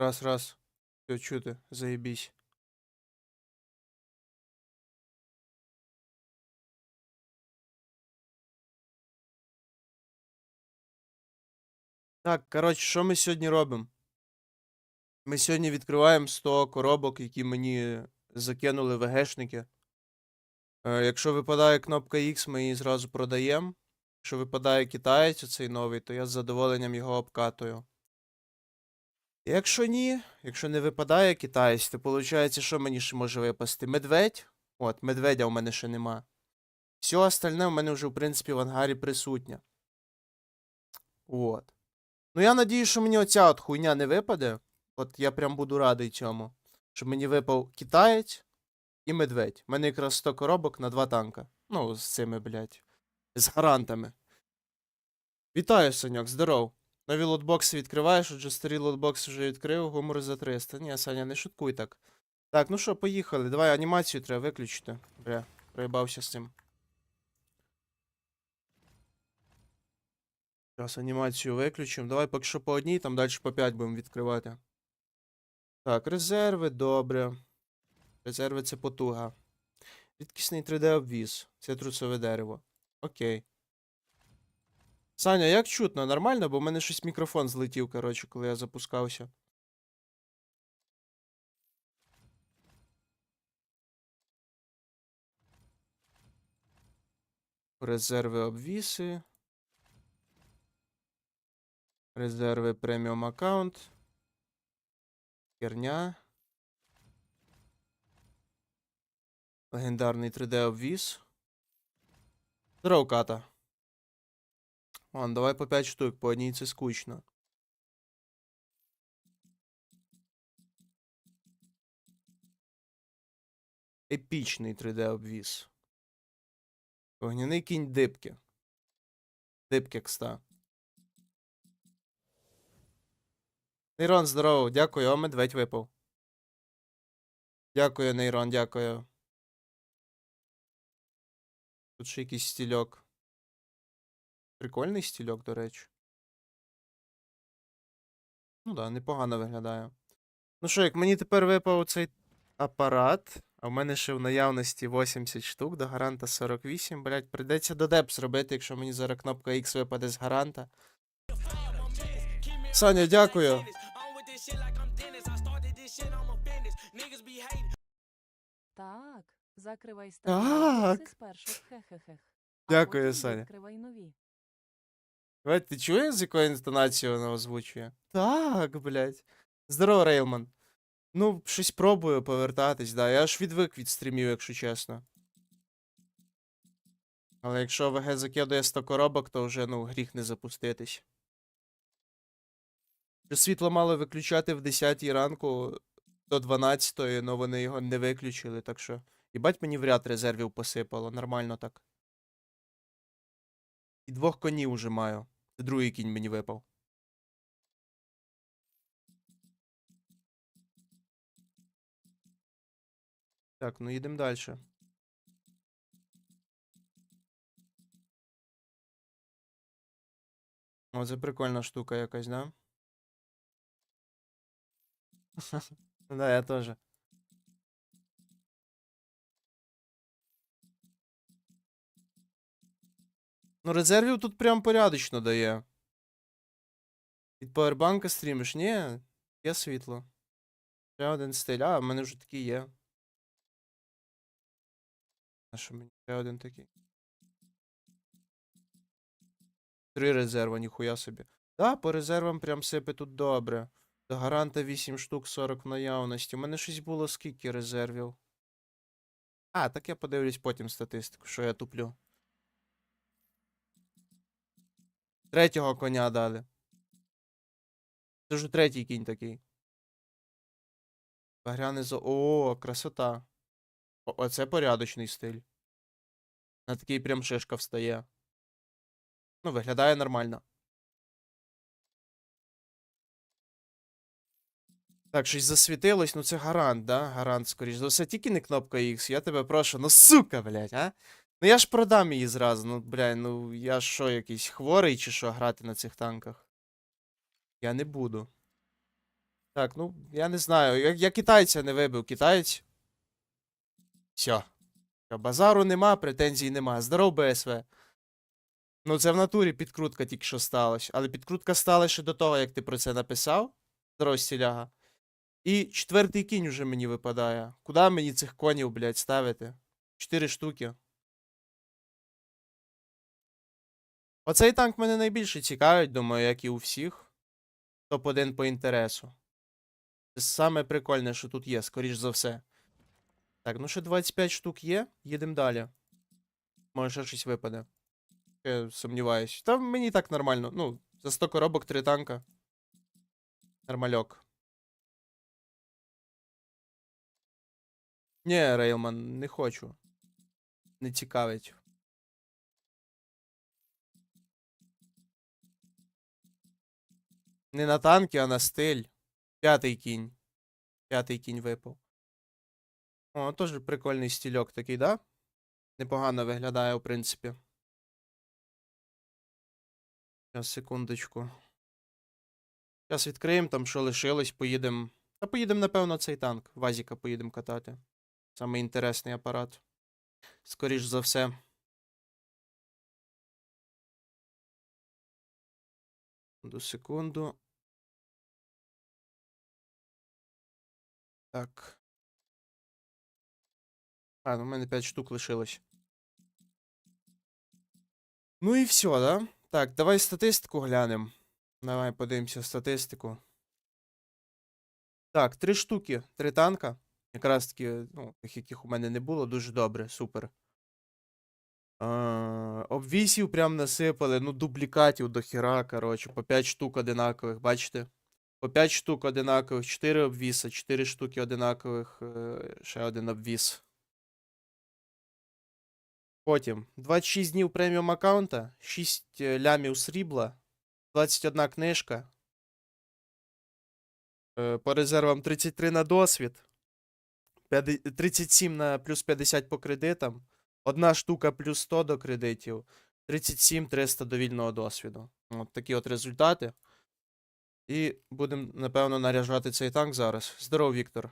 Раз, раз. Все чути, заєбісь. Так, коротше, що ми сьогодні робимо? Ми сьогодні відкриваємо 100 коробок, які мені закинули ВГшники. Е, якщо випадає кнопка X, ми її зразу продаємо. Якщо випадає китаєць оцей новий, то я з задоволенням його обкатую. Якщо ні, якщо не випадає китаєць, то виходить, що мені ще може випасти? Медведь. От, медведя у мене ще нема. Все остальне у мене вже, в принципі, в ангарі присутнє. От. Ну, я надію, що мені оця от хуйня не випаде. От я прям буду радий цьому. Щоб мені випав китаєць і медведь. У мене якраз 100 коробок на два танка. Ну, з цими, блядь. З гарантами. Вітаю, Саньок, здоров. Нові лотбокси відкриваєш, отже старі лотбокси вже відкрив, гумор за 300. Ні, Саня, не шуткуй так. Так, ну що, поїхали. Давай анімацію треба виключити. Бля, проїбався з цим. Зараз анімацію виключимо. Давай поки що по одній, там далі по 5 будемо відкривати. Так, резерви, добре. Резерви це потуга. Рідкісний 3D-обвіз. Цитрусове дерево. Окей. Саня, як чутно? Нормально? Бо в мене щось мікрофон злетів, коротше, коли я запускався. Резерви обвіси. Резерви преміум аккаунт. Херня. Легендарний 3D обвіз. Здорово, ката. Вон, давай по 5 штук, по одній це скучно. Епічний 3D обвіз. Вогняний кінь дибки. Дибки кста. Нейрон, здорово, дякую, о, медведь випав. Дякую, Нейрон, дякую. Тут ще якийсь стільок. Прикольний стільок, до речі. Ну да, непогано виглядає. Ну що, як мені тепер випав цей апарат, а в мене ще в наявності 80 штук, до гаранта 48, блять, прийдеться додеп зробити, якщо мені зараз кнопка X випаде з гаранта. Саня, дякую. Так, закривай старі Дякую, Саня. Відкривай нові. Блять, ти чуєш, з якою інтонацією вона озвучує? Так, блять. Здорово, Рейлман. Ну, щось пробую повертатись, да. Я аж відвик від стрімів, якщо чесно. Але якщо ВГ закидує 100 коробок, то вже, ну, гріх не запуститись. Світло мало виключати в 10 ранку до 12, але вони його не виключили, так що. Їбать мені в ряд резервів посипало, нормально так. І двох конів уже маю. Це другий кінь мені випав. Так, ну їдемо далі. О, це прикольна штука якась, да? Да, я теж. Ну, резервів тут прям порядочно дає. Від павербанка стрімиш? Ні, є світло. Ще один стиль. А, в мене вже такий є. А що мені ще один такий? Три резерва, ніхуя собі. Да, по резервам прям сипе тут добре. До гаранта 8 штук 40 в наявності. У мене щось було скільки резервів. А, так я подивлюсь потім статистику, що я туплю. Третього коня дали. Це ж третій кінь такий. Багряне зо. О, красота. О, оце порядочний стиль. На такий прям шишка встає. Ну, виглядає нормально. Так, щось засвітилось, ну це гарант, да? Гарант, скоріш за все, тільки не кнопка X, я тебе прошу, ну сука, блядь, а? Ну я ж продам її зразу, ну, блядь, ну я що, якийсь хворий чи що грати на цих танках? Я не буду. Так, ну, я не знаю. Я, я китайця не вибив. Китаєць. Все. Базару нема, претензій нема. Здоров, БСВ. Ну, це в натурі підкрутка тільки що сталася. Але підкрутка стала ще до того, як ти про це написав. Здоров, стіляга. І четвертий кінь уже мені випадає. Куди мені цих конів, блядь, ставити? Чотири штуки. Оцей танк мене найбільше цікавить, думаю, як і у всіх. Топ-1 по інтересу. Це саме прикольне, що тут є, скоріш за все. Так, ну ще 25 штук є, їдемо далі. Може, ще щось випаде. Я сумніваюсь. Та мені так нормально. Ну, за 100 коробок 3 танка. Нормальок. Ні, Рейлман, не хочу. Не цікавить. Не на танки, а на стиль. П'ятий кінь. П'ятий кінь випав. О, теж прикольний стільок такий, да? Непогано виглядає, в принципі. Зараз, секундочку. Зараз відкриємо там, що лишилось, поїдемо. Та поїдемо, напевно, цей танк. Вазіка поїдемо катати. Самий інтересний апарат. Скоріш за все. До секунду. Так. А, ну в мене 5 штук лишилось. Ну і все, да? Так, давай статистику глянемо. Давай подивимося статистику. Так, три штуки, три танка. Якраз таки, ну, тих, яких у мене не було, дуже добре, супер. Е, обвісів прям насипали, ну, дублікатів до хіра, коротше, по 5 штук одинакових, бачите? По 5 штук одинакових, 4 обвіса, 4 штуки одинакових, е, ще один обвіс. Потім 26 днів преміум аккаунта, 6 лямів срібла, 21 книжка. Е, По резервам 33 на досвід, 37 на плюс 50 по кредитам, одна штука плюс 100 до кредитів, 37 300 до вільного досвіду. От такі от результати. І будемо, напевно, наряжати цей танк зараз. Здоров, Віктор.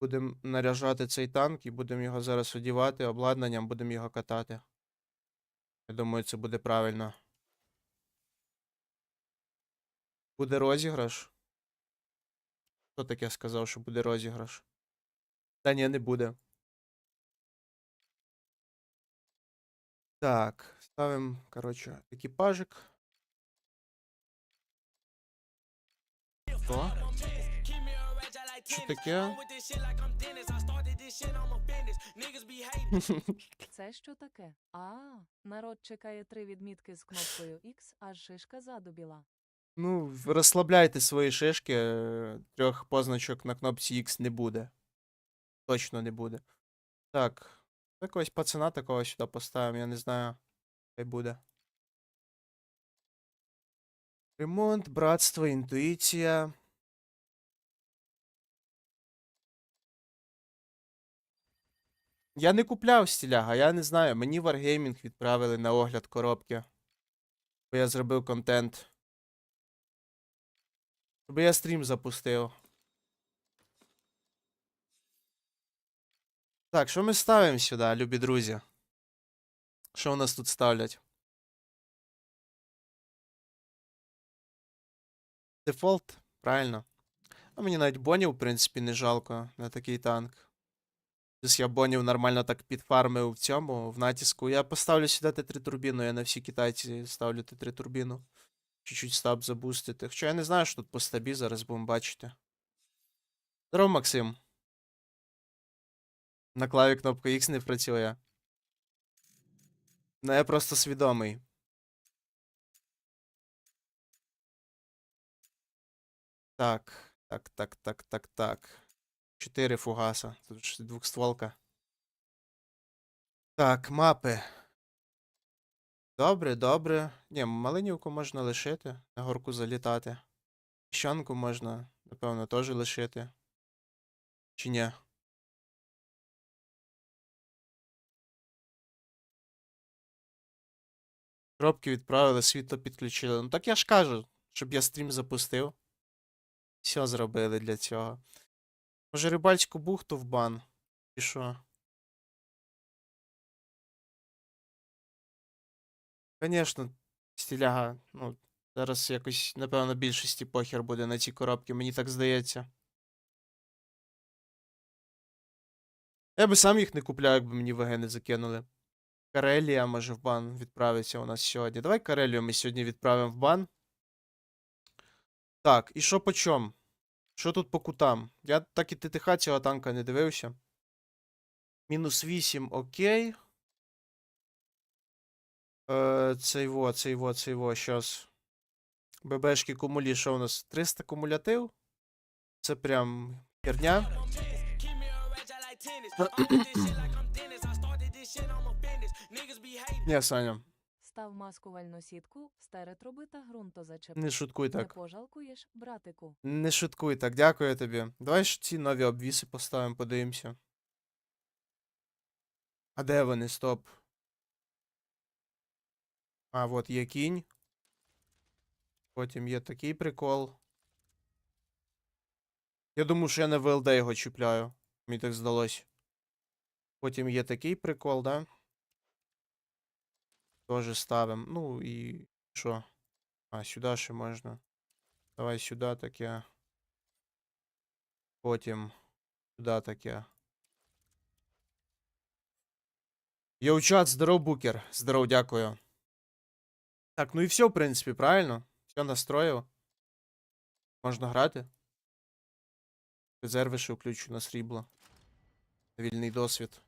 Будемо наряжати цей танк і будемо його зараз одівати обладнанням, будемо його катати. Я думаю, це буде правильно. Буде розіграш. Хто таке сказав, що буде розіграш? Та ні, не буде. Так, ставимо, коротше, екіпажик. Що? Що таке? Це що таке? А, народ чекає три відмітки з кнопкою X, аж шишка задубіла. Ну, розслабляйте свої шишки. е, Трьох позначок на кнопці X не буде. Точно не буде. Так. Якогось пацана такого сюди поставимо, я не знаю. Хай буде. Ремонт, братство, інтуїція. Я не купляв стіляга, я не знаю. Мені Wargaming відправили на огляд коробки. Бо я зробив контент. Щоб я стрім запустив. Так, що ми ставимо сюди, любі друзі? Що у нас тут ставлять? Дефолт, правильно. А мені навіть бонів, в принципі, не жалко на такий танк. Плюс я бонів нормально так підфармив в цьому, в натиску. Я поставлю сюди Т3 турбіну, я на всі китайці ставлю Т3 турбіну. Чуть-чуть стаб забустити. Хоча я не знаю, що тут по стабі, зараз будемо бачити. Здорово, Максим. На клаві кнопка X не працює. Ну, я просто свідомий. Так, так, так, так, так, так. Чотири фугаса. Тут ж двохстволка. Так, мапи. Добре, добре. Ні, Малинівку можна лишити, на горку залітати. Піщанку можна, напевно, теж лишити. Чи ні? Коробки відправили, світло підключили. Ну так я ж кажу, щоб я стрім запустив. Все зробили для цього. Може, рибальську бухту в бан? І що? Звісно, стіляга, ну, зараз якось, напевно, більшості похер буде на ці коробки, мені так здається. Я би сам їх не купляв, якби мені ВГ не закинули. Карелія може в бан відправиться у нас сьогодні. Давай Карелію ми сьогодні відправимо в бан. Так, і що по чому? Що тут по кутам? Я так і ТТХ цього танка не дивився. Мінус 8, окей. Е, цей во, цей во, цей во, щас. ББшки кумулі, що у нас? 300 кумулятив? Це прям херня. Ні, Саня, Став маскувальну сітку, стеретруби та ґрунтозачеп. не шуткуй Не так. пожалкуєш, братику. Не шуткуй так, дякую тобі. Давай ж ці нові обвіси поставимо, подивимося. А де вони? Стоп. А, от є кінь. Потім є такий прикол. Я думаю, що я на ВЛД його чіпляю. Мені так здалось. Потім є такий прикол, да? Тоже ставимо. Ну і що? А, сюди ще можна. Давай сюди таке. Потім сюди таке. Йоу, чат, здоров, букер. Здоров, дякую. Так, ну і все, в принципі, правильно? Все настроїв. Можна грати. Резерви ще включу на срібло. Вільний досвід.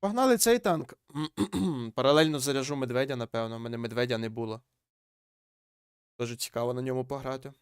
Погнали цей танк. Паралельно заряжу медведя, напевно. У мене медведя не було. Дуже цікаво на ньому пограти.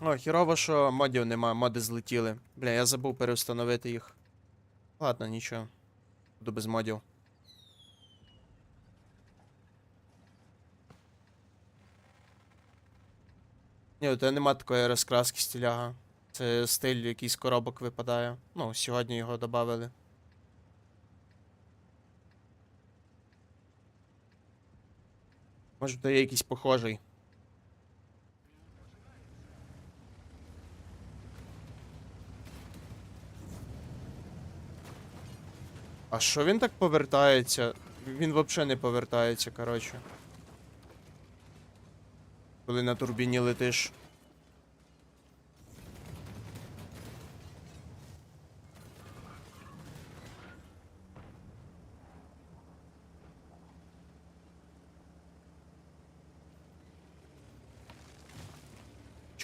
О, хірово, що модів нема, моди злетіли. Бля, я забув переустановити їх. Ладно, нічого. Буду без модів. Ні, у тебе нема такої розкраски стиляга. Це стиль якийсь коробок випадає. Ну, сьогодні його додали. Може, то є якийсь похожий. А що він так повертається? Він взагалі не повертається, коротше. Коли на турбіні летиш.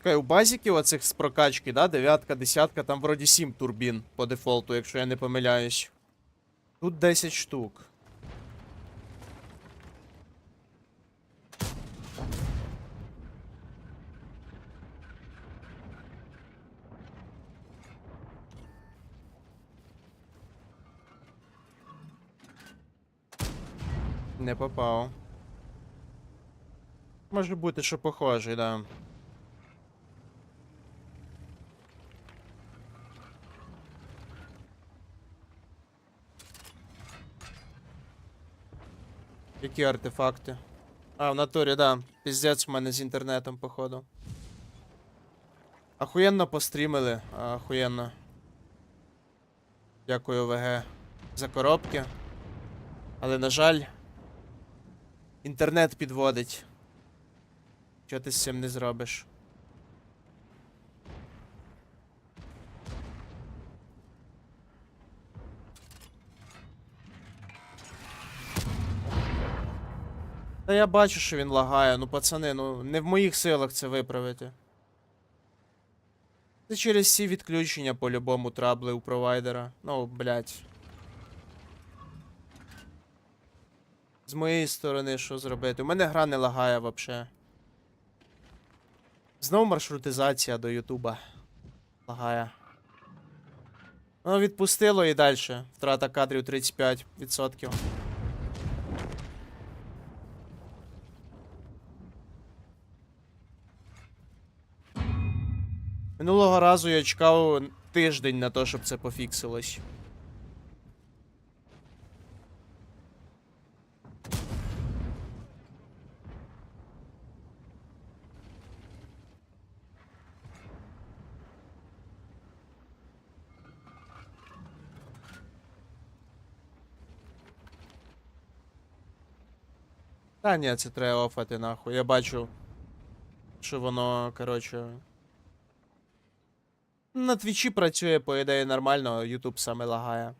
Чекай, у базіків оцих з прокачки, да? Дев'ятка, десятка, там вроді 7 турбін по дефолту, якщо я не помиляюсь. Тут 10 штук. Не попав. Може бути, що похожий, да. Які артефакти? А, в натурі, да. Піздець в мене з інтернетом, походу. Ахуєнно пострімили, ахуєнно. Дякую ВГ за коробки. Але, на жаль, інтернет підводить. Що ти з цим не зробиш? Та я бачу, що він лагає, ну пацани, ну не в моїх силах це виправити. Це через ці відключення по-любому трабли у провайдера. Ну, блять. З моєї сторони, що зробити? У мене гра не лагає вообще. Знову маршрутизація до Ютуба. Лагає. Ну, відпустило і далі. Втрата кадрів 35%. Минулого разу я чекав тиждень на те, щоб це пофіксилось. Та ні, це треба офати нахуй. Я бачу, що воно, коротше. На твічі працює, по ідеї, нормально, Ютуб саме лагає.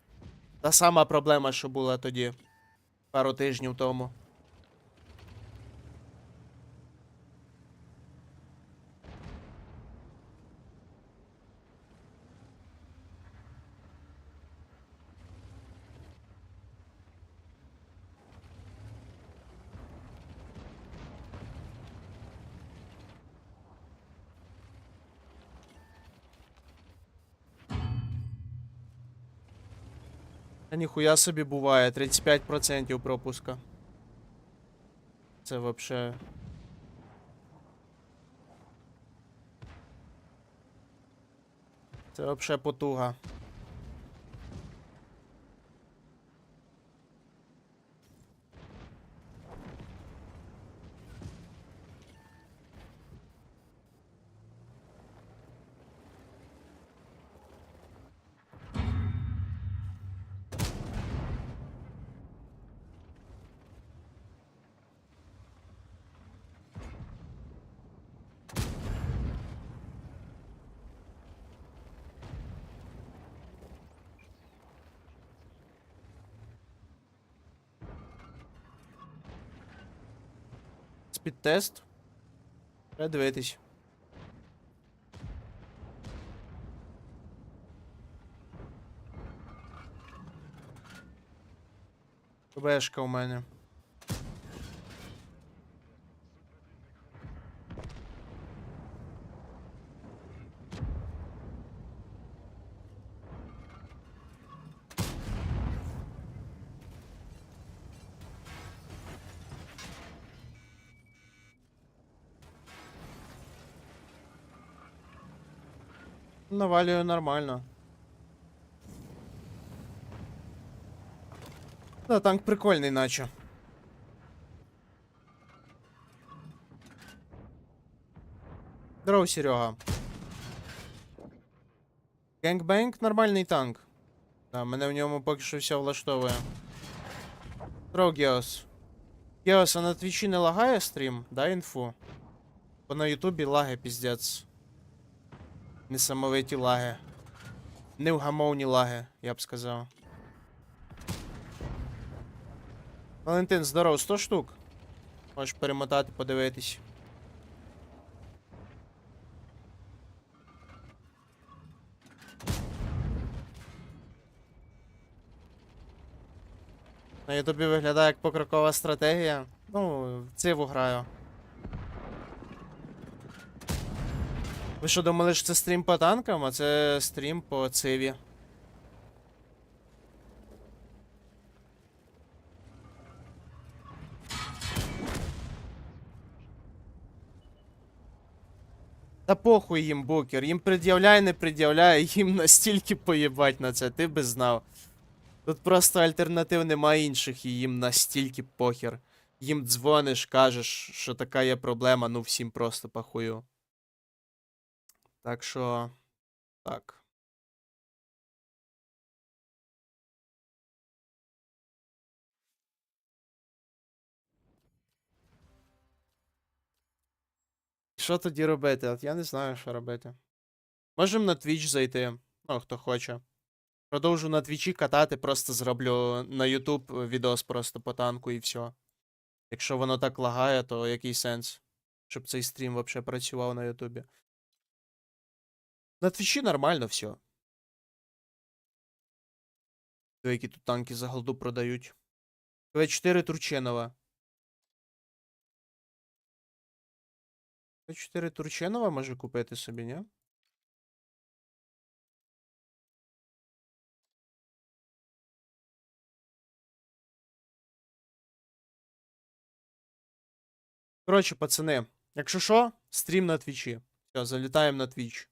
Та сама проблема, що була тоді, пару тижнів тому. Ніхуя собі буває, 35% пропуска. Це вообще. Це вообще потуга. Спідтест. Треба дивитись. КБшка у мене. Навалюю нормально. Да, танк прикольний, наче. Здорово, Серега. Генгбенг нормальний танк. Да, мене в ньому поки що все влаштовує. Здорово, Геос. Геос, а на твічі не лагає стрім? Дай інфу. Бо на Ютубі лаги піздець. Несамовиті лаги. Невгамовні лаги, я б сказав. Валентин, здоров, 100 штук. Можеш перемотати, подивитись. На ютубі виглядає як покрокова стратегія. Ну, в циву граю. Ви що думали, що це стрім по танкам, а це стрім по циві. Та похуй їм, букер. Їм пред'являй, не пред'являй, їм настільки поїбать на це, ти би знав. Тут просто альтернатив немає інших, і їм настільки похер. Їм дзвониш, кажеш, що така є проблема, ну всім просто похую. Так що. Так. Що тоді робити? От я не знаю, що робити. Можемо на Twitch зайти. Ну, хто хоче. Продовжу на твічі катати, просто зроблю на YouTube відос просто по танку і все. Якщо воно так лагає, то який сенс? Щоб цей стрім взагалі працював на Ютубі. На твічі нормально все. Які тут танки за голду продають. КВ4 Турченова. КВ4 Турченова може купити собі, ні? Коротше, пацани, якщо що, стрім на твічі. Все, залітаємо на твіч.